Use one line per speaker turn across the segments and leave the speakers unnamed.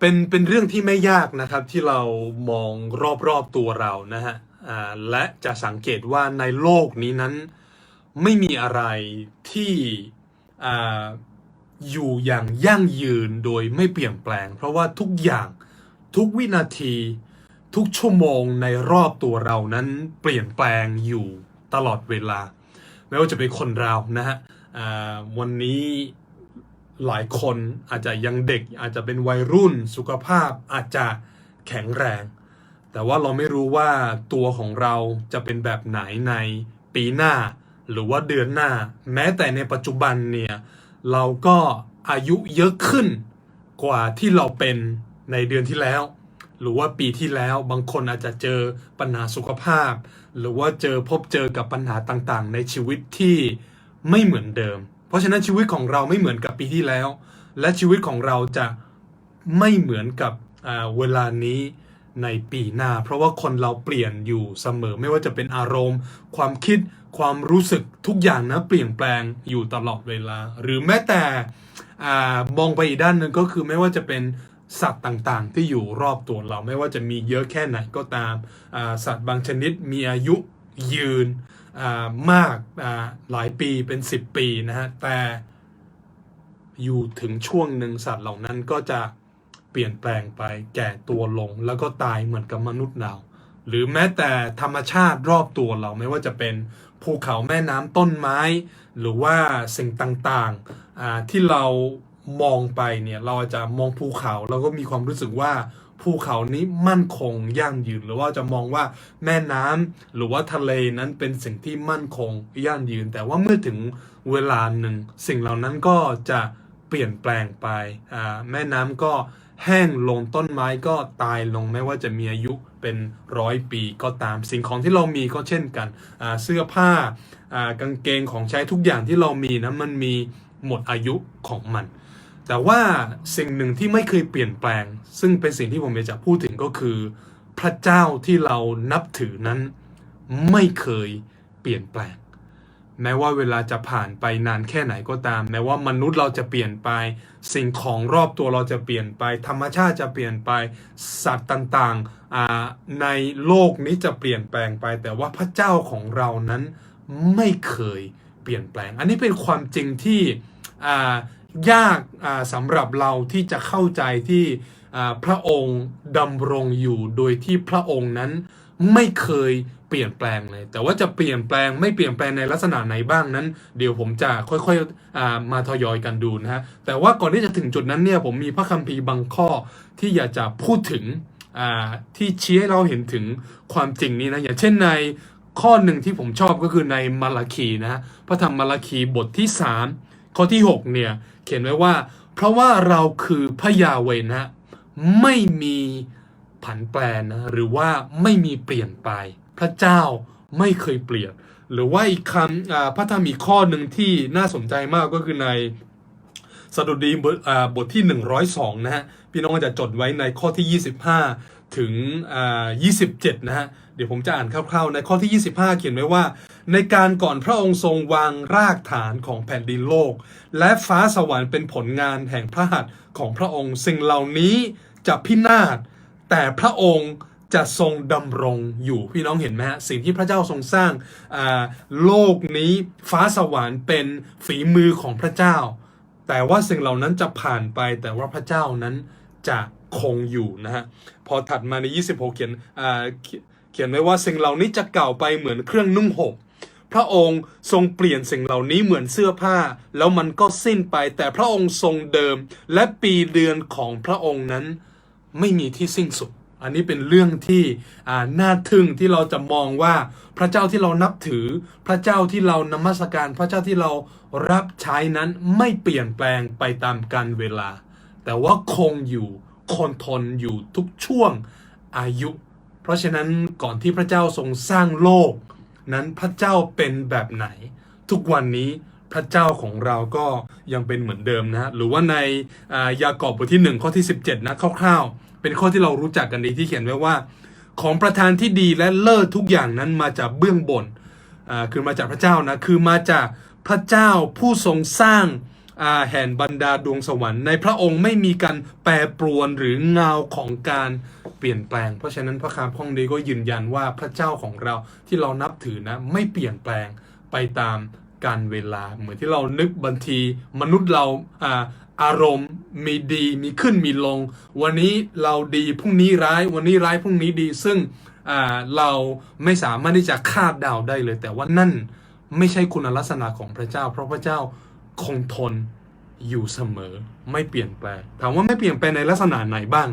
เป็นเป็นเรื่องที่ไม่ยากนะครับที่เรามองรอบๆตัวเรานะฮะและจะสังเกตว่าในโลกนี้นั้นไม่มีอะไรที่ออยู่อย่างยั่งยืนโดยไม่เปลี่ยนแปลง เพราะว่าทุกอย่างทุกวินาทีทุกชั่วโมงในรอบตัวเรานั้นเปลี่ยนแปลงอยู่ตลอดเวลา ไม่ว่าจะเป็นคนเรานะฮะวันนี้ หลายคนอาจจะยังเด็กอาจจะเป็นวัยรุ่นสุขภาพอาจจะแข็งแรง แต่ว่าเราไม่รู้ว่าตัวของเราจะเป็นแบบไหนในปีหน้า หรือว่าเดือนหน้า แม้แต่ในปัจจุบันเนี่ยเราก็อายุเยอะขึ้นกว่าที่เราเป็นในเดือนที่แล้ว หรือว่าปีที่แล้วบางคนอาจจะเจอปัญหาสุขภาพ หรือว่าเจอพบเจอกับปัญหาต่างๆ ในชีวิตที่ไม่เหมือนเดิม เพราะฉะนั้นชีวิตของเราไม่เหมือนกับปีที่แล้ว และชีวิตของเราจะไม่เหมือนกับเวลานี้ในปีหน้า เพราะว่าคนเราเปลี่ยนอยู่เสมอ ไม่ว่าจะเป็นอารมณ์ ความคิดความรู้สึกทุกอย่างนะเปลี่ยนแปลงอยู่ตลอดเวลา หรือแม้แต่อมองไปอีกด้านหนึ่งก็คือไม่ว่าจะเป็นสัตว์ต่างๆ ที่อยู่รอบตัวเราไม่ว่าจะมีเยอะแค่ไหนก็ตามสัตว์บางชนิดมีอายุยืน มากหลายปีเป็น 10 ปีนะฮะแต่อยู่ถึงช่วงหนึ่งสัตว์เหล่านั้นก็จะเปลี่ยนแปลงไปแก่ตัวลงแล้วก็ตายเหมือนกับมนุษย์เราหรือแม้แต่ธรรมชาติรอบตัวเราไม่ว่าจะเป็นภูเขาแม่น้ำต้นไม้ หรือว่าสิ่งต่างๆที่เรามองไปเนี่ยเราจจะมองภูเขาแล้วก็มีความรู้สึกว่า ภูเขานี้มั่นคงยั่งยืน หรือว่าจะมองว่าแม่น้ำหรือว่าทะเลนั้นเป็นสิ่งที่มั่นคงยั่งยืน แต่ว่าเมื่อถึงเวลาหนึ่ง สิ่งเหล่านั้นก็จะเปลี่ยนแปลงไปแม่น้ำก็แห้งลงต้นไม้ก็ตายลงไม่ว่าจะมีอายุเป็นร้อยปีก็ตามสิ่งของที่เรามีก็เช่นกันเสื้อผ้ากางเกงของใช้ทุกอย่างที่เรามีนะมันมีหมดอายุของมัน แต่ว่าสิ่งหนึ่งที่ไม่เคยเปลี่ยนแปลง ซึ่งเป็นสิ่งที่ผมอยากจะพูดถึงก็คือ พระเจ้าที่เรานับถือนั้นไม่เคยเปลี่ยนแปลง แม้ว่าเวลาจะผ่านไปนานแค่ไหนก็ตาม แม้ว่ามนุษย์เราจะเปลี่ยนไป สิ่งของรอบตัวเราจะเปลี่ยนไป ธรรมชาติจะเปลี่ยนไป สัตว์ต่างๆในโลกนี้จะเปลี่ยนแปลงไป แต่ว่าพระเจ้าของเรานั้นไม่เคยเปลี่ยนแปลง อันนี้เป็นความจริงที่ ยากสำหรับเราที่จะเข้าใจที่พระองค์ดำรงอยู่โดยที่พระองค์นั้นไม่เคยเปลี่ยนแปลงเลย แต่ว่าจะเปลี่ยนแปลงไม่เปลี่ยนแปลงในลักษณะไหนบ้างนั้น เดี๋ยวผมจะค่อยๆมาทยอยกันดูนะฮะแต่ว่าก่อนที่จะถึงจุดนั้นเนี่ยผมมีพระคัมภีร์บางข้อที่อยากจะพูดถึงที่ชี้ให้เราเห็นถึงความจริงนี้นะอย่างเช่นในข้อหนึ่งที่ผมชอบก็คือในมาลาคีนะฮะพระธรรมมาลาคีบทที่3 ข้อที่ 6 เนี่ย เขียนไว้ว่า เพราะว่าเราคือพระยาเวนะ ไม่มีผันแปรนะหรือว่าไม่มีเปลี่ยนไป พระเจ้าไม่เคยเปลี่ยน หรือว่าอีกคำพระธรรมอีกข้อหนึ่งที่น่าสนใจมากก็คือในสดุดีบทอ่าบทที่ 102 นะฮะ พี่น้องจะจดไว้ในข้อที่ 25 ถึงอ่า27 นะฮะ ดี๋ยวผมจะอ่านคร่าวๆ ในข้อที่ 25 เขียนไว้ว่า ในการก่อนพระองค์ทรงวางรากฐานของแผ่นดินโลก และฟ้าสวรรค์เป็นผลงานแห่งพระหัตถ์ของพระองค์ สิ่งเหล่านี้จะพินาศแต่พระองค์จะทรงดำรงอยู่พี่น้องเห็นไหมฮะสิ่งที่พระเจ้าทรงสร้างโลกนี้ฟ้าสวรรค์เป็นฝีมือของพระเจ้า แต่ว่าสิ่งเหล่านั้นจะผ่านไปแต่ว่าพระเจ้านั้นจะคงอยู่นะฮะพอถัดมาใน 26 เขียน เขียนไว้ว่าสิ่งเหล่านี้จะเก่าไปเหมือนเครื่องนุ่งห่มพระองค์ทรงเปลี่ยนสิ่งเหล่านี้เหมือนเสื้อผ้า แล้วมันก็สิ้นไป แต่พระองค์ทรงเดิม และปีเดือนของพระองค์นั้นไม่มีที่สิ้นสุด อันนี้เป็นเรื่องที่น่าทึ่งที่เราจะมองว่าพระเจ้าที่เรานับถือ พระเจ้าที่เรานมัสการ พระเจ้าที่เรารับใช้นั้นไม่เปลี่ยนแปลงไปตามกาลเวลา แต่ว่าคงอยู่คงทนอยู่ทุกช่วงอายุ เพราะฉะนั้นก่อนที่พระเจ้าทรงสร้างโลก นั้นพระเจ้าเป็นแบบไหน ทุกวันนี้พระเจ้าของเราก็ยังเป็นเหมือนเดิมนะ หรือว่าในยากอบบทที่ 1 ข้อที่ 17 นะคร่าวๆ เป็นข้อที่เรารู้จักกันดีที่เขียนไว้ว่า ของประธานที่ดีและเลิศทุกอย่างนั้นมาจากเบื้องบนคือมาจากพระเจ้านะ คือมาจากพระเจ้าผู้ทรงสร้าง อาแห่งบรรดาดวงสวรรค์ในพระองค์ไม่มีการแปรปรวนหรือเงาของการเปลี่ยนแปลง เพราะฉะนั้นพระคำพ้องนี้ก็ยืนยันว่าพระเจ้าของเราที่เรานับถือนะไม่เปลี่ยนแปลงไปตามการเวลา เหมือนที่เรานึกบางทีมนุษย์เราอาอารมณ์มีดีมีขึ้นมีลง วันนี้เราดีพรุ่งนี้ร้าย วันนี้ร้ายพรุ่งนี้ดี ซึ่งเราไม่สามารถที่จะคาดเดาได้เลย แต่ว่านั่นไม่ใช่คุณลักษณะของพระเจ้า เพราะพระเจ้า คงทนอยู่เสมอไม่เปลี่ยนแปลงถามว่าไม่เปลี่ยนแปลงในลักษณะไหนบ้าง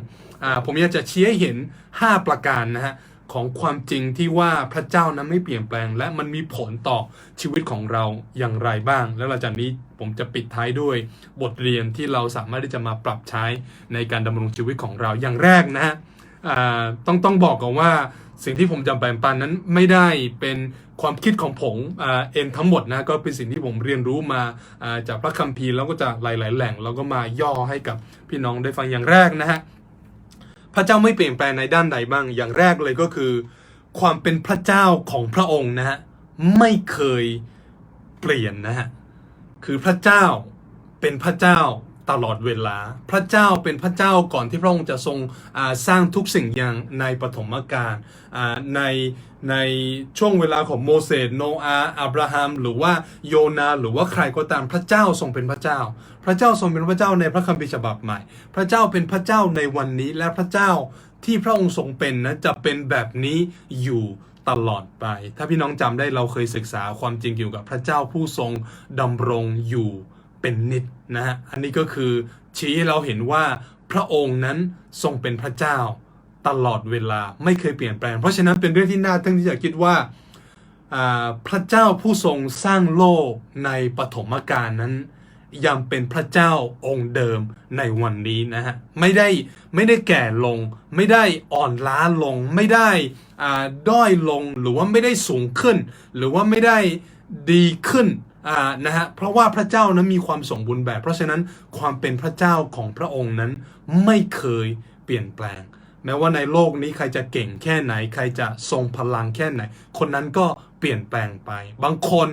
ผมอยากจะชี้ให้เห็น 5 ประการนะฮะของความจริงที่ว่าพระเจ้านั้นไม่เปลี่ยนแปลง และมันมีผลต่อชีวิตของเราอย่างไรบ้าง แล้วหลังจากนี้ผมจะปิดท้ายด้วยบทเรียนที่เราสามารถที่จะมาปรับใช้ในการดำรงชีวิตของเราอย่างแรกนะฮะต้องต้องบอกก่อนว่าสิ่งที่ผมจะแบ่งปันนั้นไม่ได้เป็น ความคิดของผมเองทั้งหมดนะก็เป็นสิ่งที่ผมเรียนรู้มาอ่าจากพระคัมภีร์แล้วก็จากหลาย ๆ แหล่งแล้วก็มาย่อให้กับพี่น้องได้ฟังอย่างแรกนะฮะพระเจ้าไม่เปลี่ยนแปลงในด้านใดบ้างอย่างแรกเลยก็คือ ความเป็นพระเจ้าของพระองค์นะฮะไม่เคยเปลี่ยนนะฮะคือพระเจ้าเป็นพระเจ้า ตลอดเวลา พระเจ้าเป็นพระเจ้าก่อนที่พระองค์จะทรงสร้างทุกสิ่งอย่างในปฐมกาลในในช่วงเวลาของโมเสสโนอาอับราฮัม หรือว่าโยนาหรือว่าใครก็ตามพระเจ้าทรงเป็นพระเจ้า พระเจ้าทรงเป็นพระเจ้าในพระคัมภีร์ฉบับใหม่ พระเจ้าเป็นพระเจ้าในวันนี้และพระเจ้าที่พระองค์ทรงเป็นนะจะเป็นแบบนี้อยู่ตลอดไป ถ้าพี่น้องจำได้เราเคยศึกษาความจริงเกี่ยวกับพระเจ้าผู้ทรงดำรงอยู่ เป็นนิจนะฮะอันนี้ก็คือชี้ให้เราเห็นว่าพระองค์นั้นทรงเป็นพระเจ้าตลอดเวลาไม่เคยเปลี่ยนแปลง เพราะฉะนั้นเป็นเรื่องที่น่าทึ่งที่จะคิดว่าพระเจ้าผู้ทรงสร้างโลกในปฐมกาลนั้น ยังเป็นพระเจ้าองค์เดิมในวันนี้นะฮะไม่ได้ไม่ได้แก่ลง ไม่ได้อ่อนล้าลง ไม่ได้ด้อยลงหรือว่าไม่ได้สูงขึ้น หรือว่าไม่ได้ดีขึ้น นะฮะเพราะว่าพระเจ้านั้นมีความสมบูรณ์แบบ เพราะฉะนั้นความเป็นพระเจ้าของพระองค์นั้นไม่เคยเปลี่ยนแปลง แม้ว่าในโลกนี้ใครจะเก่งแค่ไหน ใครจะทรงพลังแค่ไหน คนนั้นก็เปลี่ยนแปลงไป บางคน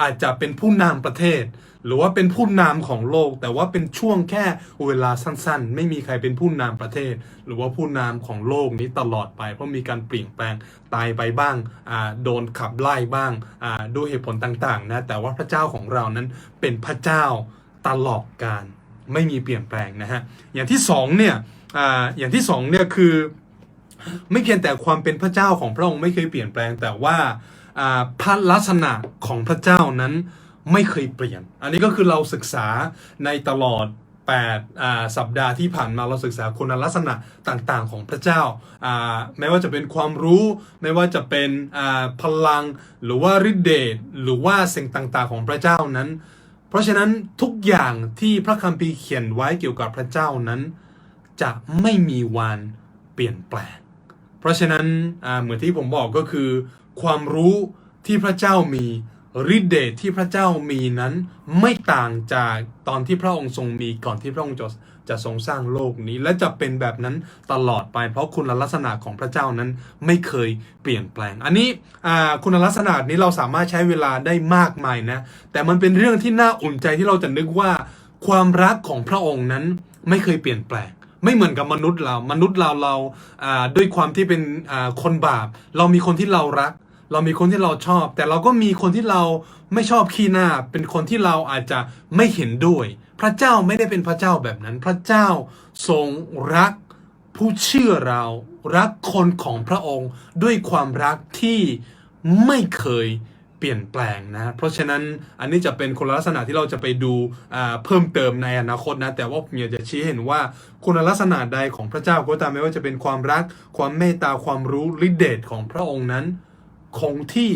อาจจะเป็นผู้นำประเทศ หรือว่าเป็นผู้นำของโลก แต่ว่าเป็นช่วงแค่เวลาสั้นๆ ไม่มีใครเป็นผู้นำประเทศ หรือว่าผู้นำของโลกนี้ตลอดไป เพราะมีการเปลี่ยนแปลงตายไปบ้างโดนขับไล่บ้างด้วยเหตุผลต่างๆนะแต่ว่าพระเจ้าของเรานั้นเป็นพระเจ้าตลอดกาลไม่มีเปลี่ยนแปลงนะฮะอย่างที่สองเนี่ย อ่าอย่างที่สองเนี่ยคือ ไม่เพียงแต่ความเป็นพระเจ้าของพระองค์ไม่เคยเปลี่ยนแปลงแต่ว่าพระลักษณะของพระเจ้านั้นไม่เคยเปลี่ยน อันนี้ก็คือเราศึกษาในตลอด8อสัปดาห์ที่ผ่านมาเราศึกษาคุณลักษณะต่างๆ ของพระเจ้าอ่าแม้ว่าจะเป็นความรู้ ไม่ว่าจะเป็นพลัง หรือว่าฤทธิเดช หรือว่าสิ่งต่างๆ ของพระเจ้านั้น เพราะฉะนั้นทุกอย่างที่พระคัมภีร์เขียนไว้เกี่ยวกับพระเจ้านั้น จะไม่มีวันเปลี่ยนแปลง เพราะฉะนั้นเหมือนที่ผมบอกก็คือ ความรู้ที่พระเจ้ามีฤทธิเดชที่พระเจ้ามีนั้นไม่ต่างจากตอนที่พระองค์ทรงมีก่อนที่พระองค์จะจะทรงสร้างโลกนี้ และจะเป็นแบบนั้นตลอดไป เพราะคุณลักษณะของพระเจ้านั้นไม่เคยเปลี่ยนแปลง อันนี้คุณลักษณะนี้เราสามารถใช้เวลาได้มากมายนะ แต่มันเป็นเรื่องที่น่าอุ่นใจที่เราจะนึกว่า ความรักของพระองค์นั้นไม่เคยเปลี่ยนแปลง ไม่เหมือนกับมนุษย์เรา มนุษย์เราเราด้วยความที่เป็นคนบาป เรามีคนที่เรารัก เรามีคนที่เราชอบ แต่เราก็มีคนที่เราไม่ชอบขี้หน้า เป็นคนที่เราอาจจะไม่เห็นด้วย พระเจ้าไม่ได้เป็นพระเจ้าแบบนั้น พระเจ้าทรงรักผู้เชื่อเรารักคนของพระองค์ด้วยความรักที่ไม่เคย เปลี่ยนแปลงนะ เพราะฉะนั้นอันนี้จะเป็นคุณลักษณะที่เราจะไปดูเพิ่มเติมในอนาคตนะ แต่ว่าผมอยากจะชี้เห็นว่าคุณลักษณะใดของพระเจ้าก็ตามไม่ว่าจะเป็นความรัก ความเมตตาความรู้ฤทธิเดชของพระองค์นั้น คงที่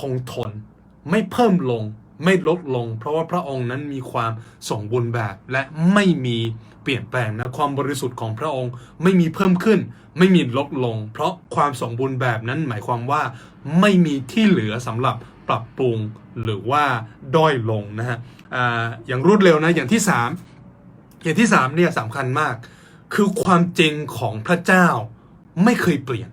คงทน ไม่เพิ่มลงไม่ลดลง เพราะว่าพระองค์นั้นมีความสมบูรณ์แบบและไม่มีเปลี่ยนแปลงนะความบริสุทธิ์ของพระองค์ไม่มีเพิ่มขึ้น ไม่มีลดลง เพราะความสมบูรณ์แบบนั้นหมายความว่า ไม่มีที่เหลือสำหรับปรับปรุงหรือว่าด้อยลงนะฮะออย่างรวดเร็วนะอย่างที่สามอย่างที่สามเนี่ยสำคัญมาก คือความจริงของพระเจ้าไม่เคยเปลี่ยน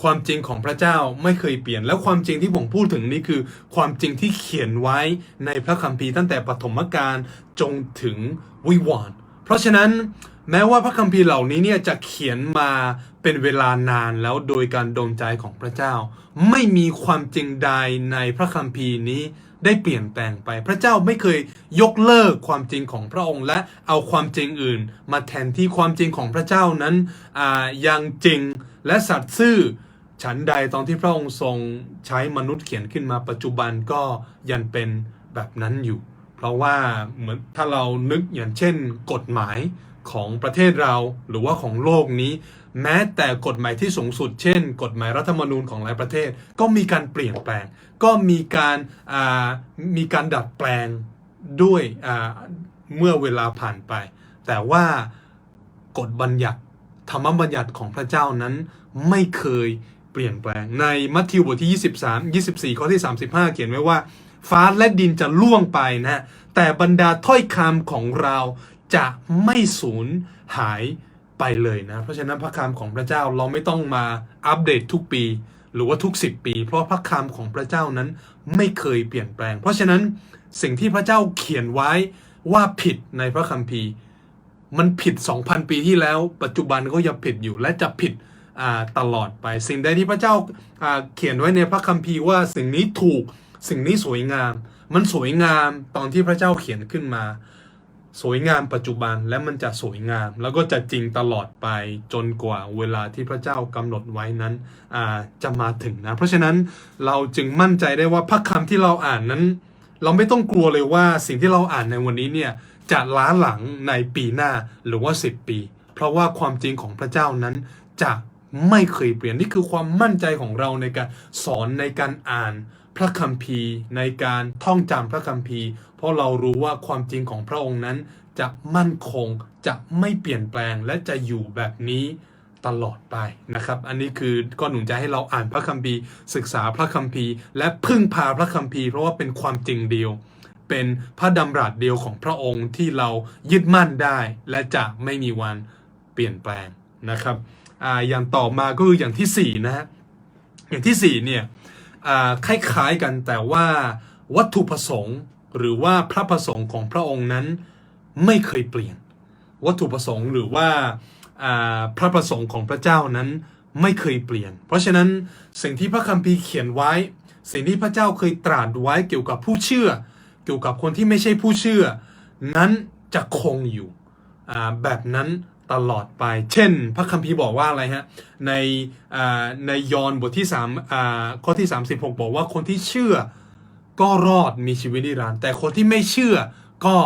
คความจริงของพระเจ้าไม่เคยเปลี่ยน แล้วความจริงที่ผมพูดถึงนี่คือ ความจริงที่เขียนไว้ในพระคัมภีร์ตั้งแต่ปฐมกาลจงถึงวิวรณ์ เพราะฉะนั้นแม้ว่าพระคัมภีร์เหล่านี้เนี่ยจะเขียนมาเป็นเวลานานแล้วโดยการดลใจของพระเจ้า ไม่มีความจริงใดในพระคัมภีร์นี้ได้เปลี่ยนแปลงไป พระเจ้าไม่เคยยกเลิกความจริงของพระองค์และเอาความจริงอื่น มาแทนที่ความจริงของพระเจ้านั้นยังจริงและสัตย์ซื่อฉันใดตอนที่พระองค์ทรงใช้มนุษย์เขียนขึ้นมาปัจจุบันก็ยังเป็นแบบนั้นอยู่ เพราะว่าเหมือนถ้าเรานึกอย่างเช่น กฎหมายของประเทศเราหรือว่าของโลกนี้ แม้แต่กฎหมายที่สูงสุด เช่น กฎหมายรัฐธรรมนูญของหลายประเทศ ก็มีการเปลี่ยนแปลง ก็มีการมีการดัดแปลงด้วยเมื่อเวลาผ่านไป แต่ว่ากฎบัญญัติธรรมบัญญัติของพระเจ้านั้นไม่เคยเปลี่ยนแปลงในมัทธิวบทที่ 23 24 ข้อที่ 35 เขียนไว้ว่า ฟ้าและดินจะล่วงไปนะ แต่บรรดาถ้อยคำของเราจะไม่สูญหายไปเลยนะ เพราะฉะนั้นพระคำของพระเจ้าเราไม่ต้องมาอัปเดตทุกปี หรือว่าทุก 10 ปี เพราะพระคำของพระเจ้านั้นไม่เคยเปลี่ยนแปลง เพราะฉะนั้นสิ่งที่พระเจ้าเขียนไว้ว่าผิดในพระคัมภีร์ มันผิด 2,000 ปีที่แล้ว ปัจจุบันก็ยังผิดอยู่และจะผิดตลอดไป สิ่งใดที่พระเจ้าเขียนไว้ในพระคัมภีร์ว่าสิ่งนี้ถูกสิ่งนี้สวยงาม มันสวยงามตอนที่พระเจ้าเขียนขึ้นมา สวยงามปัจจุบันและมันจะสวยงาม แล้วก็จะจริงตลอดไปจนกว่าเวลาที่พระเจ้ากำหนดไว้นั้นจะมาถึงนะ เพราะฉะนั้นเราจึงมั่นใจได้ว่าพระคำที่เราอ่านนั้น เราไม่ต้องกลัวเลยว่าสิ่งที่เราอ่านในวันนี้เนี่ยจะล้าหลังในปีหน้าหรือว่า 10 ปี เพราะว่าความจริงของพระเจ้านั้นจะไม่เคยเปลี่ยนนี่คือความมั่นใจของเราในการสอนในการอ่าน พระคัมภีร์ในการท่องจำพระคัมภีร์ เพราะเรารู้ว่าความจริงของพระองค์นั้น จะมั่นคงจะไม่เปลี่ยนแปลงและจะอยู่แบบนี้ตลอดไปนะครับ อันนี้คือก็หนุนใจให้เราอ่านพระคัมภีร์ ศึกษาพระคัมภีร์ และพึ่งพาพระคัมภีร์เพราะว่าเป็นความจริงเดียว เป็นพระดำรัสเดียวของพระองค์ที่เรายึดมั่นได้ และจะไม่มีวันเปลี่ยนแปลงนะครับออย่างต่อมาก็คืออย่างที่สี่นะฮะอย่างที่สี่เนี่ย คล้ายๆกันแต่ว่าวัตถุประสงค์หรือว่าพระประสงค์ของพระองค์นั้นไม่เคยเปลี่ยน วัตถุประสงค์หรือว่าพระประสงค์ของพระเจ้านั้นไม่เคยเปลี่ยน เพราะฉะนั้นสิ่งที่พระคัมภีร์เขียนไว้ สิ่งที่พระเจ้าเคยตรัสไว้เกี่ยวกับผู้เชื่อ เกี่ยวกับคนที่ไม่ใช่ผู้เชื่อ นั้นจะคงอยู่แบบนั้น ตลอดไป เช่น พระคัมภีร์บอกว่าอะไรฮะ ในในยอห์นบทที่3ข้อที่ 36 บอกว่าคนที่เชื่อก็รอดมีชีวิตนิรันดร์แต่คนที่ไม่เชื่อก็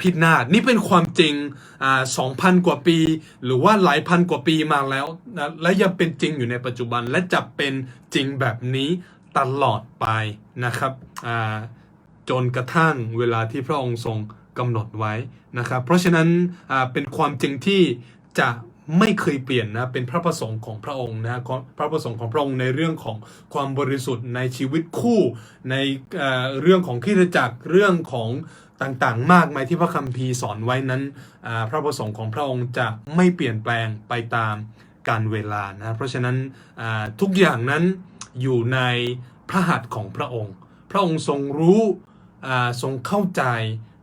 พินาศนี่เป็นความจริงสองพันกว่าปี หรือว่าหลายพันกว่าปีมาแล้วนะและยังเป็นจริงอยู่ในปัจจุบันและจะเป็นจริงแบบนี้ตลอดไปนะครับจนกระทั่งเวลาที่พระองค์ทรง กำหนดไว้นะครับ เพราะฉะนั้นเป็นความจริงที่จะไม่เคยเปลี่ยนนะเป็นพระประสงค์ของพระองค์นะพระประสงค์ของพระองค์ในเรื่องของความบริสุทธิ์ในชีวิตคู่ในเเรื่องของคริสตจักรเรื่องของต่างๆ มากมายที่พระคัมภีร์สอนไว้นั้นพระประสงค์ของพระองค์จะไม่เปลี่ยนแปลงไปตามการเวลานะเพราะฉะนั้นทุกอย่างนั้นอยู่ในพระหัตถ์ของพระองค์ พระองค์ทรงรู้ทรงเข้าใจ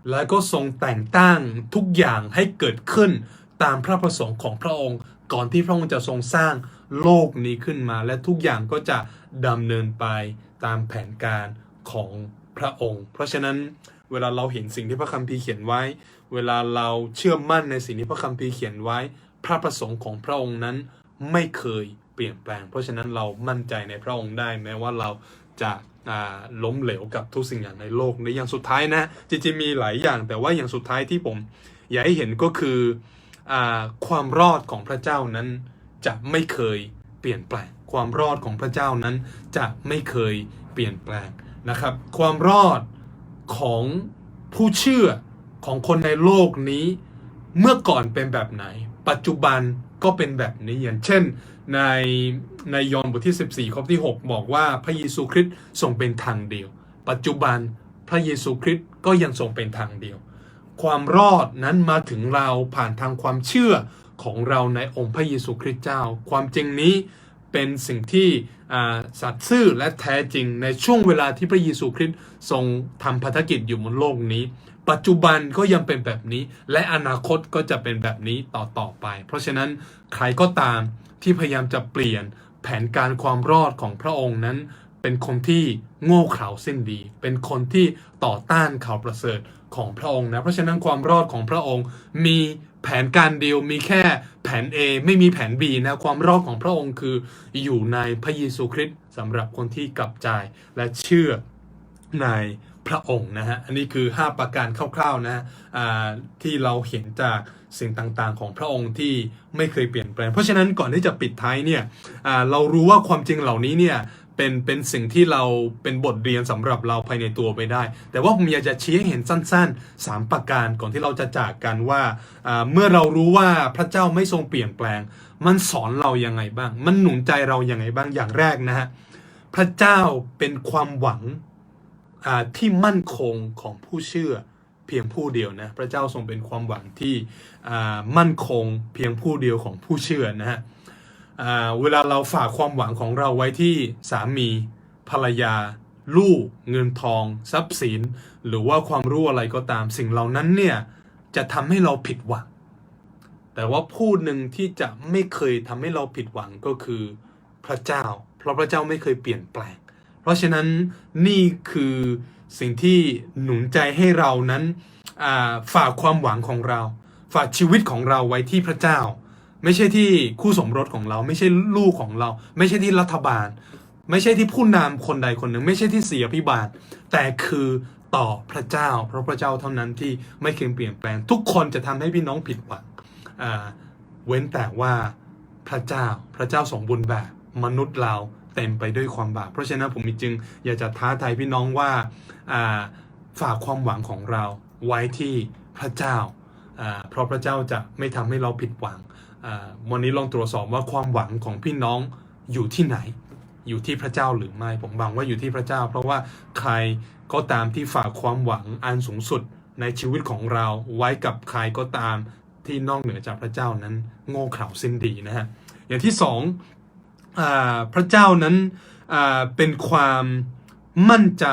และก็ทรงแต่งตั้งทุกอย่างให้เกิดขึ้นตามพระประสงค์ของพระองค์ ก่อนที่พระองค์จะทรงสร้างโลกนี้ขึ้นมา และทุกอย่างก็จะดำเนินไปตามแผนการของพระองค์ เพราะฉะนั้นเวลาเราเห็นสิ่งที่พระคัมภีร์เขียนไว้ เวลาเราเชื่อมั่นในสิ่งที่พระคัมภีร์เขียนไว้ พระประสงค์ของพระองค์นั้นไม่เคยเปลี่ยนแปลง เพราะฉะนั้นเรามั่นใจในพระองค์ได้แม้ว่าเราจะ ล้มเหลวกับทุกสิ่งอย่างในโลกในอย่างสุดท้ายนะจริงๆมีหลายอย่าง แต่ว่าอย่างสุดท้ายที่ผมอยากให้เห็นก็คืออความรอดของพระเจ้านั้นจะไม่เคยเปลี่ยนแปลง ความรอดของพระเจ้านั้นจะไม่เคยเปลี่ยนแปลงนะครับ ความรอดของผู้เชื่อของคนในโลกนี้ เมื่อก่อนเป็นแบบไหน ปัจจุบันก็เป็นแบบนี้อย่างเช่น ในในยอห์นบทที่ 14 ข้อที่ 6 บอกว่าพระเยซูคริสต์ทรงเป็นทางเดียว ปัจจุบันพระเยซูคริสต์ก็ยังทรงเป็นทางเดียว ความรอดนั้นมาถึงเราผ่านทางความเชื่อของเราในองค์พระเยซูคริสต์เจ้า ความจริงนี้เป็นสิ่งที่สัตย์ซื่อและแท้จริงในช่วงเวลาที่พระเยซูคริสต์ทรงทำพันธกิจอยู่บนโลกนี้ ปัจจุบันก็ยังเป็นแบบนี้ และอนาคตก็จะเป็นแบบนี้ต่อต่อไป เพราะฉะนั้นใครก็ตาม ที่พยายามจะเปลี่ยนแผนการความรอดของพระองค์นั้น เป็นคนที่โง่เขลาเส้นดี เป็นคนที่ต่อต้านข่าวประเสริฐของพระองค์นะเพราะฉะนั้นความรอดของพระองค์มีแผนการเดียวมีแค่แผน A ไม่มีแผน B นะความรอดของพระองค์คืออยู่ในพระเยซูคริสต์สำหรับคนที่กลับใจและเชื่อใน พระองค์นะฮะ อันนี้คือ 5 ประการคร่าวๆนะอ่าที่เราเห็นจากสิ่งต่างๆ ของพระองค์ที่ไม่เคยเปลี่ยนแปลง เพราะฉะนั้นก่อนที่จะปิดท้ายเนี่ยอ่าเรารู้ว่าความจริงเหล่านี้เนี่ยเป็นเป็นสิ่งที่เราเป็นบทเรียนสำหรับเราภายในตัวไปได้ แต่ว่าผมอยากจะชี้ให้เห็นสั้นๆ 3 ประการก่อนที่เราจะจากกันว่าอ่า เมื่อเรารู้ว่าพระเจ้าไม่ทรงเปลี่ยนแปลง มันสอนเรายังไงบ้าง มันหนุนใจเรายังไงบ้างอย่างแรกนะฮะพระเจ้าเป็นความหวัง ที่มั่นคงของผู้เชื่อเพียงผู้เดียวนะพระเจ้าทรงเป็นความหวังที่มั่นคงเพียงผู้เดียวของผู้เชื่อนะฮะเวลาเราฝากความหวังของเราไว้ที่สามีภรรยา ลูก เงินทอง ทรัพย์สิน หรือว่าความรู้อะไรก็ตามสิ่งเหล่านั้นเนี่ยจะทำให้เราผิดหวัง แต่ว่าผู้หนึ่งที่จะไม่เคยทำให้เราผิดหวังก็คือพระเจ้า เพราะพระเจ้าไม่เคยเปลี่ยนแปลง เพราะฉะนั้นนี่คือสิ่งที่หนุนใจให้เรานั้นฝากความหวังของเรา ฝากชีวิตของเราไว้ที่พระเจ้า ไม่ใช่ที่คู่สมรสของเรา ไม่ใช่ลูกของเรา ไม่ใช่ที่รัฐบาล ไม่ใช่ที่ผู้นำคนใดคนหนึ่ง ไม่ใช่ที่เสียพิบาล แต่คือต่อพระเจ้า เพราะพระเจ้าเท่านั้นที่ไม่เคยเปลี่ยนแปลง ทุกคนจะทำให้พี่น้องผิดหวังเว้นแต่ว่าพระเจ้าพระเจ้าสมบูรณ์แบบมนุษย์เรา เต็มไปด้วยความบาปเพราะฉะนั้นผมจึงอยากจะท้าทายพี่น้องว่าฝากความหวังของเราไว้ที่พระเจ้า เพราะพระเจ้าจะไม่ทำให้เราผิดหวังวันนี้ลองตรวจสอบว่าความหวังของพี่น้องอยู่ที่ไหน อยู่ที่พระเจ้าหรือไม่ ผมหวังว่าอยู่ที่พระเจ้า เพราะว่าใครก็ตามที่ฝากความหวังอันสูงสุดในชีวิตของเราไว้กับใครก็ตามที่นอกเหนือจากพระเจ้านั้นโง่เขลาสิ้นดีนะฮะอย่างที่สอง พระเจ้านั้นเป็นความมั่นใจ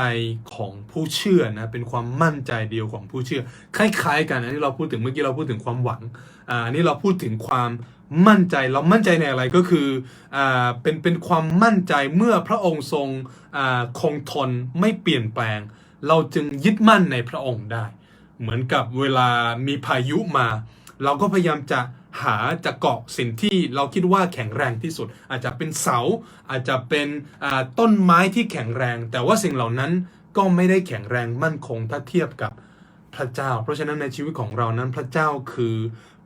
ของผู้เชื่อนะเป็นความมั่นใจเดียวของผู้เชื่อ คล้าย ๆ กันอันนี้เราพูดถึงเมื่อกี้เราพูดถึงความหวังอันนี้เราพูดถึงความมั่นใจเรามั่นใจในอะไรก็คืออเป็นเป็นความมั่นใจเมื่อพระองค์ทรงคงทนไม่เปลี่ยนแปลง เราจึงยึดมั่นในพระองค์ได้ เหมือนกับเวลามีพายุมา เราก็พยายามจะ หาจะเกาะสิ่งที่เราคิดว่าแข็งแรงที่สุด อาจจะเป็นเสา อาจจะเป็นต้นไม้ที่แข็งแรง แต่ว่าสิ่งเหล่านั้นก็ไม่ได้แข็งแรงมั่นคงถ้าเทียบกับพระเจ้า เพราะฉะนั้นในชีวิตของเรานั้นพระเจ้าคือ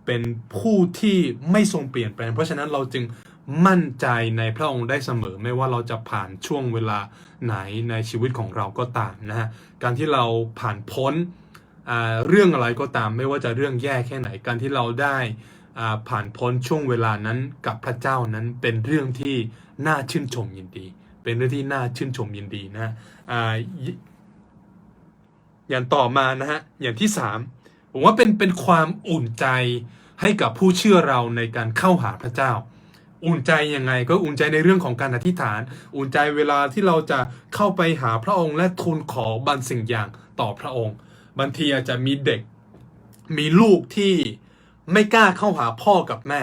เป็นผู้ที่ไม่ทรงเปลี่ยนแปลง เพราะฉะนั้นเราจึงมั่นใจในพระองค์ได้เสมอ ไม่ว่าเราจะผ่านช่วงเวลาไหนในชีวิตของเราก็ตามนะฮะการที่เราผ่านพ้นเรื่องอะไรก็ตาม ไม่ว่าจะเรื่องแย่แค่ไหนการที่เราได้ ผ่านพ้นช่วงเวลานั้นกับพระเจ้านั้นเป็นเรื่องที่น่าชื่นชมยินดี เป็นเรื่องที่น่าชื่นชมยินดีนะอยิอย่างต่อมานะฮะอย่างที่สามผมว่าเป็นเป็นความอุ่นใจให้กับผู้เชื่อเราในการเข้าหาพระเจ้า อุ่นใจยังไงก็อุ่นใจในเรื่องของการอธิษฐาน อุ่นใจเวลาที่เราจะเข้าไปหาพระองค์และทูลขอบางสิ่งอย่างต่อพระองค์บางทีอาจจะมีเด็กมีลูกที่ ไม่กล้าเข้าหาพ่อกับแม่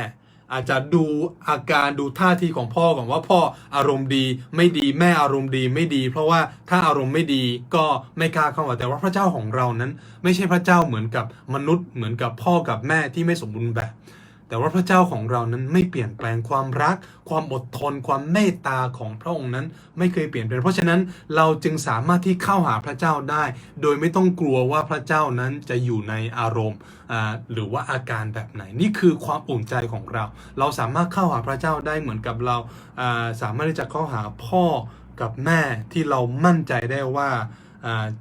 อาจจะดูอาการดูท่าทีของพ่อก่อนว่าพ่ออารมณ์ดีไม่ดีแม่อารมณ์ดีไม่ดี เพราะว่าถ้าอารมณ์ไม่ดีก็ไม่กล้าเข้ามาแต่ว่าพระเจ้าของเรานั้น ไม่ใช่พระเจ้าเหมือนกับมนุษย์เหมือนกับพ่อกับแม่ที่ไม่สมบูรณ์แบบ แต่ว่าพระเจ้าของเรานั้นไม่เปลี่ยนแปลงความรัก ความอดทน ความเมตตาของพระองค์นั้นไม่เคยเปลี่ยนแปลงเพราะฉะนั้นเราจึงสามารถที่เข้าหาพระเจ้าได้ โดยไม่ต้องกลัวว่าพระเจ้านั้นจะอยู่ในอารมณ์หรือว่าอาการแบบไหนนี่คือความอุ่นใจของเรา เราสามารถเข้าหาพระเจ้าได้เหมือนกับเราสามารถที่จะเข้าหาพ่อกับแม่ที่เรามั่นใจได้ว่า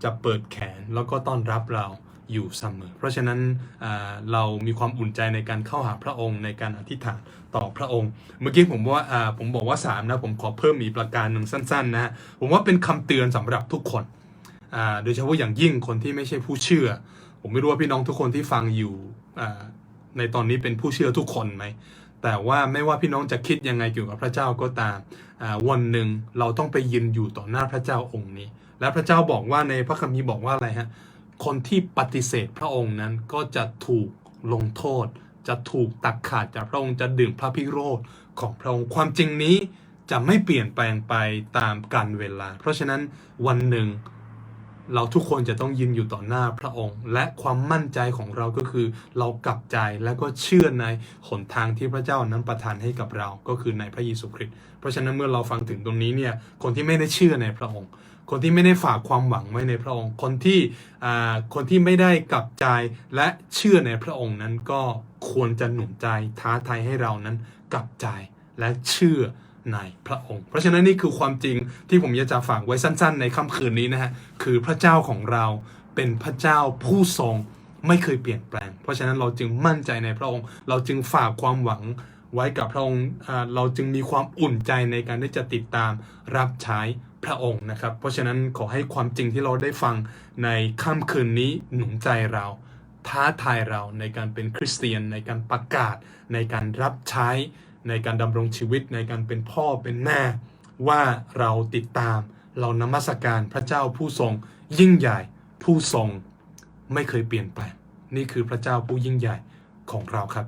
จะเปิดแขนแล้วก็ต้อนรับเรา อยู่เสมอ เพราะฉะนั้นเรามีความอุ่นใจในการเข้าหาพระองค์ในการอธิษฐานต่อพระองค์ เมื่อกี้ผมว่าผมบอกว่า3นะผมขอเพิ่มอีกประการหนึ่งสั้นๆนะผมว่าเป็นคำเตือนสำหรับทุกคนโดยเฉพาะอย่างยิ่งคนที่ไม่ใช่ผู้เชื่อ ผมไม่รู้ว่าพี่น้องทุกคนที่ฟังอยู่ในตอนนี้เป็นผู้เชื่อทุกคนไหมแต่ว่าไม่ว่าพี่น้องจะคิดยังไงเกี่ยวกับพระเจ้าก็ตามวันหนึ่งเราต้องไปยืนอยู่ต่อหน้าพระเจ้าองค์นี้ และพระเจ้าบอกว่าในพระคัมภีร์บอกว่าอะไรฮะ คนที่ปฏิเสธพระองค์นั้นก็จะถูกลงโทษ จะถูกตัดขาดจากพระองค์จะดื่มพระพิโรธของพระองค์ความจริงนี้จะไม่เปลี่ยนแปลงไปตามกาลเวลา เพราะฉะนั้นวันหนึ่งเราทุกคนจะต้องยืนอยู่ต่อหน้าพระองค์ และความมั่นใจของเราก็คือ เรากลับใจและก็เชื่อในหนทางที่พระเจ้านั้นประทานให้กับเราก็คือในพระเยซูคริสต์เพราะฉะนั้นเมื่อเราฟังถึงตรงนี้เนี่ยคนที่ไม่ได้เชื่อในพระองค์ คนที่ไม่ได้ฝากความหวังไว้ในพระองค์ คนที่คนที่ไม่ได้กลับใจและเชื่อในพระองค์นั้นก็ควรจะหนุนใจท้าทายให้เรานั้นกลับใจและเชื่อในพระองค์ เพราะฉะนั้นนี่คือความจริงที่ผมอยากจะฝากไว้สั้น ๆ ในค่ำคืนนี้นะฮะคือพระเจ้าของเราเป็นพระเจ้าผู้ทรงไม่เคยเปลี่ยนแปลง เพราะฉะนั้นเราจึงมั่นใจในพระองค์ เราจึงฝากความหวังไว้กับพระองค์ เราจึงมีความอุ่นใจในการที่จะติดตามรับใช้ พระองค์นะครับ เพราะฉะนั้นขอให้ความจริงที่เราได้ฟังในค่ำคืนนี้หนุนใจเรา ท้าทายเราในการเป็นคริสเตียน ในการประกาศ ในการรับใช้ ในการดำรงชีวิต ในการเป็นพ่อเป็นแม่ ว่าเราติดตาม เรานมัสการพระเจ้าผู้ทรง ยิ่งใหญ่ผู้ทรงไม่เคยเปลี่ยนแปลงนี่คือพระเจ้าผู้ยิ่งใหญ่ของเราครับ